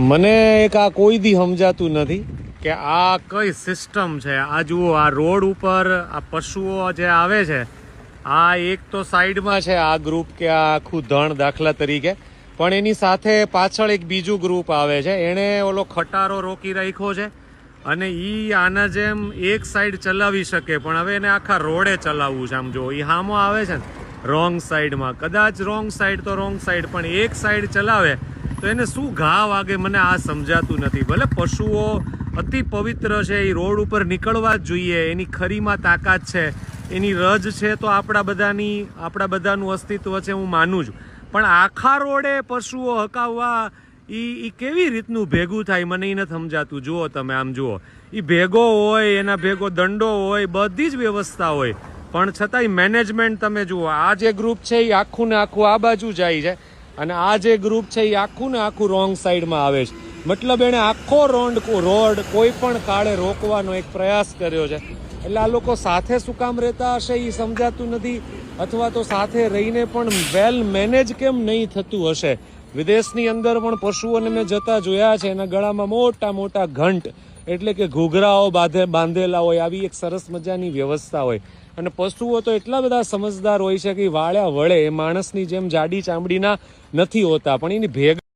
મને એક આ કોઈ દી સમજાતું નથી કે આ કઈ સિસ્ટમ છે? આ જુઓ, આ રોડ ઉપર આ પશુઓ જે આવે છે, આ એક તો સાઈડમાં છે આ ગ્રુપ કે આ આખું ધણ દાખલા તરીકે, પણ એની સાથે પાછળ એક બીજું ગ્રુપ આવે છે. એણે ઓલો ખટારો રોકી રાખ્યો છે અને ઈ આના જેમ એક સાઈડ ચલાવી શકે, પણ હવે એને આખા રોડે ચલાવવું છે. આમ જો એ હામો આવે છે ને રોંગ સાઈડમાં કદાચ રોંગ સાઈડ તો રોંગ સાઈડ પણ એક સાઈડ ચલાવે તો એને શું ઘા વાગે મને આ સમજાતું નથી. ભલે પશુઓ અતિ પવિત્ર છે, એ રોડ ઉપર નીકળવા જ જોઈએ. એની ખરીમાં તાકાત છે, એની રજ છે તો આપણા બધાની, આપણા બધાનું અસ્તિત્વ છે હું માનું છું. પણ આખા રોડે પશુઓ હકાવવા એ એ કેવી રીતનું ભેગું થાય મને એ નથી સમજાતું. જુઓ તમે આમ જુઓ. એ ભેગો હોય, એના ભેગો દંડો હોય, બધી જ વ્યવસ્થા હોય. પણ છતાંય મેનેજમેન્ટ તમે જુઓ, આ જે ગ્રુપ છે એ આખું ને આખું આ બાજુ જાય છે. અને આ જે ગ્રુપ છે, એ આખું ને આખું રોંગ સાઈડમાં આવે છે. મતલબ એણે આખો રોડ રોડ કોઈ પણ કાળે રોકવાનો એક પ્રયાસ કર્યો છે. એટલે આ લોકો સાથે શું કામ રહેતા હશે એ સમજાતું નથી, અથવા તો સાથે રહીને પણ વેલ મેનેજ કેમ નહીં થતું હશે? વિદેશની અંદર પણ પશુઓને મેં જતા જોયા છે, એના ગળામાં મોટા મોટા ઘંટ એટલે કે ઘૂઘરાઓ બાંધે બાંધેલા હોય, આવી એક સરસ મજાની વ્યવસ્થા હોય. અને પશુઓ તો એટલા બધા સમજદાર હોય છે કે વાળ્યા વળે, એ માણસની જેમ જાડી ચામડીના નથી હોતા, પણ એની ભેગા